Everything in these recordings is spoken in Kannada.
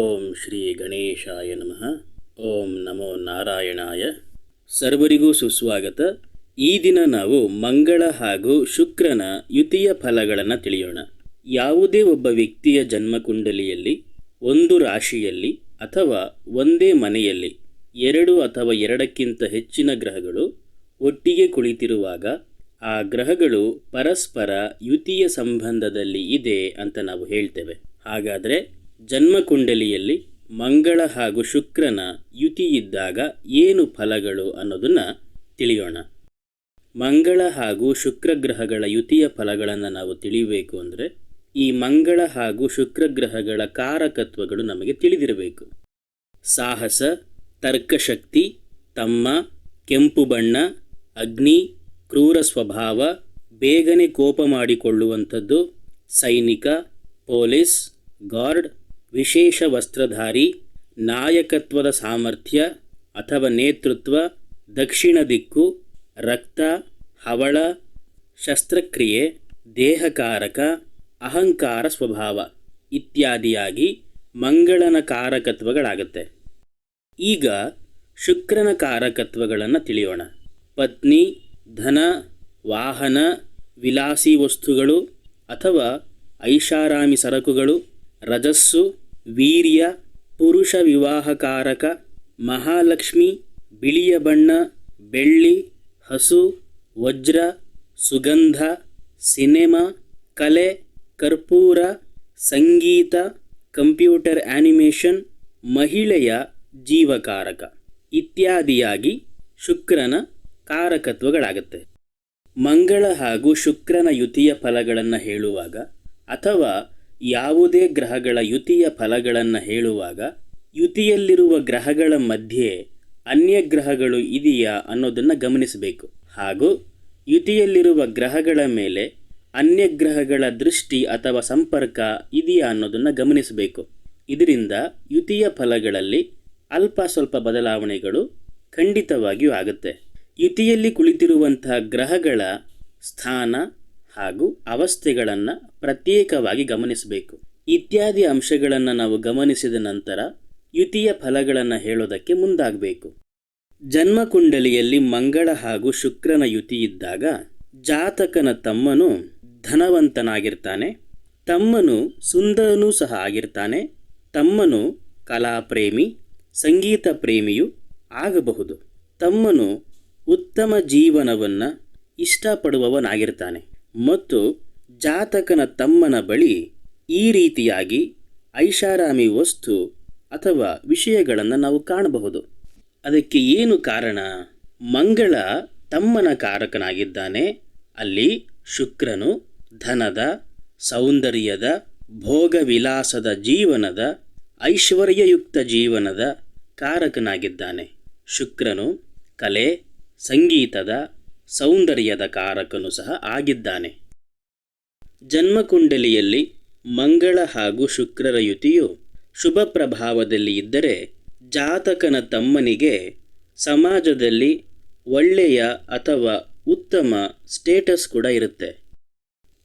ಓಂ ಶ್ರೀ ಗಣೇಶಾಯ ನಮಃ. ಓಂ ನಮೋ ನಾರಾಯಣಾಯ. ಸರ್ವರಿಗೂ ಸುಸ್ವಾಗತ. ಈ ದಿನ ನಾವು ಮಂಗಳ ಹಾಗೂ ಶುಕ್ರನ ಯುತಿಯ ಫಲಗಳನ್ನು ತಿಳಿಯೋಣ. ಯಾವುದೇ ಒಬ್ಬ ವ್ಯಕ್ತಿಯ ಜನ್ಮಕುಂಡಲಿಯಲ್ಲಿ, ಒಂದು ರಾಶಿಯಲ್ಲಿ ಅಥವಾ ಒಂದೇ ಮನೆಯಲ್ಲಿ, ಎರಡು ಅಥವಾ ಎರಡಕ್ಕಿಂತ ಹೆಚ್ಚಿನ ಗ್ರಹಗಳು ಒಟ್ಟಿಗೆ ಕುಳಿತಿರುವಾಗ ಆ ಗ್ರಹಗಳು ಪರಸ್ಪರ ಯುತಿಯ ಸಂಬಂಧದಲ್ಲಿ ಇದೆ ಅಂತ ನಾವು ಹೇಳ್ತೇವೆ. ಹಾಗಾದರೆ ಜನ್ಮಕುಂಡಲಿಯಲ್ಲಿ ಮಂಗಳ ಹಾಗೂ ಶುಕ್ರನ ಯುತಿಯಿದ್ದಾಗ ಏನು ಫಲಗಳು ಅನ್ನೋದನ್ನು ತಿಳಿಯೋಣ. ಮಂಗಳ ಹಾಗೂ ಶುಕ್ರ ಗ್ರಹಗಳ ಯುತಿಯ ಫಲಗಳನ್ನು ನಾವು ತಿಳಿಯಬೇಕು ಅಂದರೆ ಈ ಮಂಗಳ ಹಾಗೂ ಶುಕ್ರ ಗ್ರಹಗಳ ಕಾರಕತ್ವಗಳು ನಮಗೆ ತಿಳಿದಿರಬೇಕು. ಸಾಹಸ, ತರ್ಕಶಕ್ತಿ, ತಮ್ಮ, ಕೆಂಪು ಬಣ್ಣ, ಅಗ್ನಿ, ಕ್ರೂರ ಸ್ವಭಾವ, ಬೇಗನೆ ಕೋಪ ಮಾಡಿಕೊಳ್ಳುವಂಥದ್ದು, ಸೈನಿಕ, ಪೊಲೀಸ್, ಗಾರ್ಡ್ ವಿಶೇಷ ವಸ್ತ್ರಧಾರಿ ನಾಯಕತ್ವದ ಸಾಮರ್ಥ್ಯ ಅಥವಾ ನೇತೃತ್ವ, ದಕ್ಷಿಣ ದಿಕ್ಕು, ರಕ್ತ, ಹವಳ, ಶಸ್ತ್ರಕ್ರಿಯೆ, ದೇಹಕಾರಕ, ಅಹಂಕಾರ ಸ್ವಭಾವ ಇತ್ಯಾದಿಯಾಗಿ ಮಂಗಳನ ಕಾರಕತ್ವಗಳಾಗತ್ತೆ ಈಗ ಶುಕ್ರನ ಕಾರಕತ್ವಗಳನ್ನು ತಿಳಿಯೋಣ. ಪತ್ನಿ, ಧನ, ವಾಹನ, ವಿಲಾಸಿ ವಸ್ತುಗಳು ಅಥವಾ ಐಷಾರಾಮಿ ಸರಕುಗಳು, ರಜಸ್ಸು ವೀರ್ಯ, ಪುರುಷ ವಿವಾಹಕಾರಕ, ಮಹಾಲಕ್ಷ್ಮಿ, ಬಿಳಿಯ ಬಣ್ಣ, ಬೆಳ್ಳಿ, ಹಸು, ವಜ್ರ, ಸುಗಂಧ, ಸಿನೆಮಾ, ಕಲೆ, ಕರ್ಪೂರ, ಸಂಗೀತ, ಕಂಪ್ಯೂಟರ್ ಆ್ಯನಿಮೇಷನ್ ಮಹಿಳೆಯ ಜೀವಕಾರಕ ಇತ್ಯಾದಿಯಾಗಿ ಶುಕ್ರನ ಕಾರಕತ್ವಗಳಾಗುತ್ತೆ. ಮಂಗಳ ಹಾಗೂ ಶುಕ್ರನ ಯುತಿಯ ಫಲಗಳನ್ನು ಹೇಳುವಾಗ ಅಥವಾ ಯಾವುದೇ ಗ್ರಹಗಳ ಯುತಿಯ ಫಲಗಳನ್ನು ಹೇಳುವಾಗ, ಯುತಿಯಲ್ಲಿರುವ ಗ್ರಹಗಳ ಮಧ್ಯೆ ಅನ್ಯ ಗ್ರಹಗಳು ಇದೆಯಾ ಅನ್ನೋದನ್ನು ಗಮನಿಸಬೇಕು. ಹಾಗೂ ಯುತಿಯಲ್ಲಿರುವ ಗ್ರಹಗಳ ಮೇಲೆ ಅನ್ಯ ಗ್ರಹಗಳ ದೃಷ್ಟಿ ಅಥವಾ ಸಂಪರ್ಕ ಇದೆಯಾ ಅನ್ನೋದನ್ನು ಗಮನಿಸಬೇಕು. ಇದರಿಂದ ಯುತಿಯ ಫಲಗಳಲ್ಲಿ ಅಲ್ಪ ಸ್ವಲ್ಪ ಬದಲಾವಣೆಗಳು ಖಂಡಿತವಾಗಿಯೂ ಆಗುತ್ತೆ. ಯುತಿಯಲ್ಲಿ ಕುಳಿತಿರುವಂತಹ ಗ್ರಹಗಳ ಸ್ಥಾನ ಹಾಗೂ ಅವಸ್ಥೆಗಳನ್ನು ಪ್ರತ್ಯೇಕವಾಗಿ ಗಮನಿಸಬೇಕು. ಇತ್ಯಾದಿ ಅಂಶಗಳನ್ನು ನಾವು ಗಮನಿಸಿದ ನಂತರ ಯುತಿಯ ಫಲಗಳನ್ನು ಹೇಳೋದಕ್ಕೆ ಮುಂದಾಗಬೇಕು. ಜನ್ಮಕುಂಡಲಿಯಲ್ಲಿ ಮಂಗಳ ಹಾಗೂ ಶುಕ್ರನ ಯುತಿ ಇದ್ದಾಗ ಜಾತಕನ ತಮ್ಮನು ಧನವಂತನಾಗಿರ್ತಾನೆ, ತಮ್ಮನು ಸುಂದರನೂ ಸಹ ಆಗಿರ್ತಾನೆ, ತಮ್ಮನು ಕಲಾಪ್ರೇಮಿ ಸಂಗೀತ ಪ್ರೇಮಿಯೂ ಆಗಬಹುದು. ತಮ್ಮನು ಉತ್ತಮ ಜೀವನವನ್ನು ಇಷ್ಟಪಡುವವನಾಗಿರ್ತಾನೆ. ಮತ್ತು ಜಾತಕನ ತಮ್ಮನ ಬಳಿ ಈ ರೀತಿಯಾಗಿ ಐಷಾರಾಮಿ ವಸ್ತು ಅಥವಾ ವಿಷಯಗಳನ್ನು ನಾವು ಕಾಣಬಹುದು. ಅದಕ್ಕೆ ಏನು ಕಾರಣ? ಮಂಗಳ ತಮ್ಮನ ಕಾರಕನಾಗಿದ್ದಾನೆ. ಅಲ್ಲಿ ಶುಕ್ರನು ಧನದ, ಸೌಂದರ್ಯದ, ಭೋಗವಿಲಾಸದ ಜೀವನದ, ಐಶ್ವರ್ಯಯುಕ್ತ ಜೀವನದ ಕಾರಕನಾಗಿದ್ದಾನೆ. ಶುಕ್ರನು ಕಲೆ, ಸಂಗೀತದ ಸೌಂದರ್ಯದ ಕಾರಕನು ಸಹ ಆಗಿದ್ದಾನೆ. ಜನ್ಮಕುಂಡಲಿಯಲ್ಲಿ ಮಂಗಳ ಹಾಗೂ ಶುಕ್ರರ ಯುತಿಯು ಶುಭ ಪ್ರಭಾವದಲ್ಲಿ ಇದ್ದರೆ ಜಾತಕನ ತಮ್ಮನಿಗೆ ಸಮಾಜದಲ್ಲಿ ಒಳ್ಳೆಯ ಅಥವಾ ಉತ್ತಮ ಸ್ಟೇಟಸ್ ಕೂಡ ಇರುತ್ತೆ.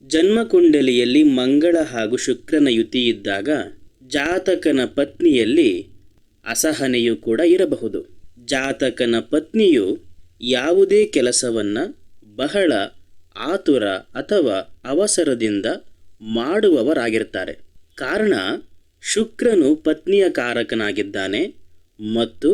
ಜನ್ಮಕುಂಡಲಿಯಲ್ಲಿ ಮಂಗಳ ಹಾಗೂ ಶುಕ್ರನ ಯುತಿ ಇದ್ದಾಗ ಜಾತಕನ ಪತ್ನಿಯಲ್ಲಿ ಅಸಹನೆಯು ಕೂಡ ಇರಬಹುದು. ಜಾತಕನ ಪತ್ನಿಯು ಯಾವುದೇ ಕೆಲಸವನ್ನು ಬಹಳ ಆತುರ ಅಥವಾ ಅವಸರದಿಂದ ಮಾಡುವವರಾಗಿರ್ತಾರೆ. ಕಾರಣ, ಶುಕ್ರನು ಪತ್ನಿಯ ಕಾರಕನಾಗಿದ್ದಾನೆ ಮತ್ತು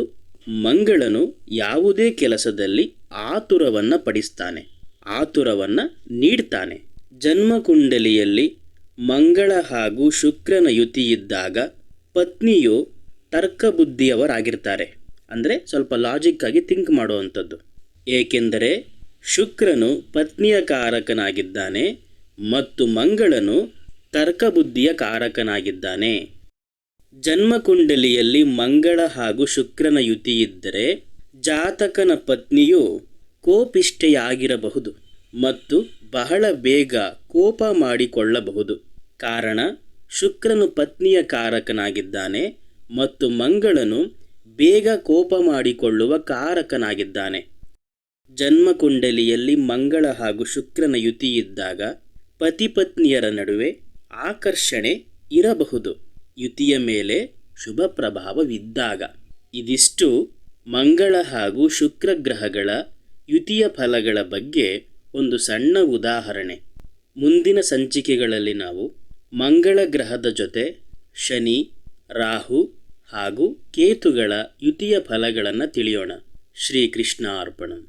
ಮಂಗಳನು ಯಾವುದೇ ಕೆಲಸದಲ್ಲಿ ಆತುರವನ್ನು ಪಡಿಸ್ತಾನೆ, ಆತುರವನ್ನು ನೀಡ್ತಾನೆ. ಜನ್ಮಕುಂಡಲಿಯಲ್ಲಿ ಮಂಗಳ ಹಾಗೂ ಶುಕ್ರನ ಯುತಿಯಿದ್ದಾಗ ಪತ್ನಿಯು ತರ್ಕಬುದ್ಧಿಯವರಾಗಿರ್ತಾರೆ. ಅಂದರೆ ಸ್ವಲ್ಪ ಲಾಜಿಕ್ಕಾಗಿ ಥಿಂಕ್ ಮಾಡುವಂಥದ್ದು. ಏಕೆಂದರೆ ಶುಕ್ರನು ಪತ್ನಿಯ ಕಾರಕನಾಗಿದ್ದಾನೆ ಮತ್ತು ಮಂಗಳನು ತರ್ಕಬುದ್ಧಿಯ ಕಾರಕನಾಗಿದ್ದಾನೆ. ಜನ್ಮಕುಂಡಲಿಯಲ್ಲಿ ಮಂಗಳ ಹಾಗೂ ಶುಕ್ರನ ಯುತಿಯಿದ್ದರೆ ಜಾತಕನ ಪತ್ನಿಯು ಕೋಪಿಷ್ಠೆಯಾಗಿರಬಹುದು ಮತ್ತು ಬಹಳ ಬೇಗ ಕೋಪ ಮಾಡಿಕೊಳ್ಳಬಹುದು. ಕಾರಣ, ಶುಕ್ರನು ಪತ್ನಿಯ ಕಾರಕನಾಗಿದ್ದಾನೆ ಮತ್ತು ಮಂಗಳನು ಬೇಗ ಕೋಪ ಮಾಡಿಕೊಳ್ಳುವ ಕಾರಕನಾಗಿದ್ದಾನೆ. ಜನ್ಮಕುಂಡಲಿಯಲ್ಲಿ ಮಂಗಳ ಹಾಗೂ ಶುಕ್ರನ ಯುತಿಯಿದ್ದಾಗ ಪತಿಪತ್ನಿಯರ ನಡುವೆ ಆಕರ್ಷಣೆ ಇರಬಹುದು. ಯುತಿಯ ಮೇಲೆ ಶುಭ ಪ್ರಭಾವವಿದ್ದಾಗ ಇದಿಷ್ಟು ಮಂಗಳ ಹಾಗೂ ಶುಕ್ರ ಗ್ರಹಗಳ ಯುತಿಯ ಫಲಗಳ ಬಗ್ಗೆ ಒಂದು ಸಣ್ಣ ಉದಾಹರಣೆ. ಮುಂದಿನ ಸಂಚಿಕೆಗಳಲ್ಲಿ ನಾವು ಮಂಗಳ ಗ್ರಹದ ಜೊತೆ ಶನಿ, ರಾಹು ಹಾಗೂ ಕೇತುಗಳ ಯುತಿಯ ಫಲಗಳನ್ನು ತಿಳಿಯೋಣ. ಶ್ರೀಕೃಷ್ಣ ಅರ್ಪಣಂ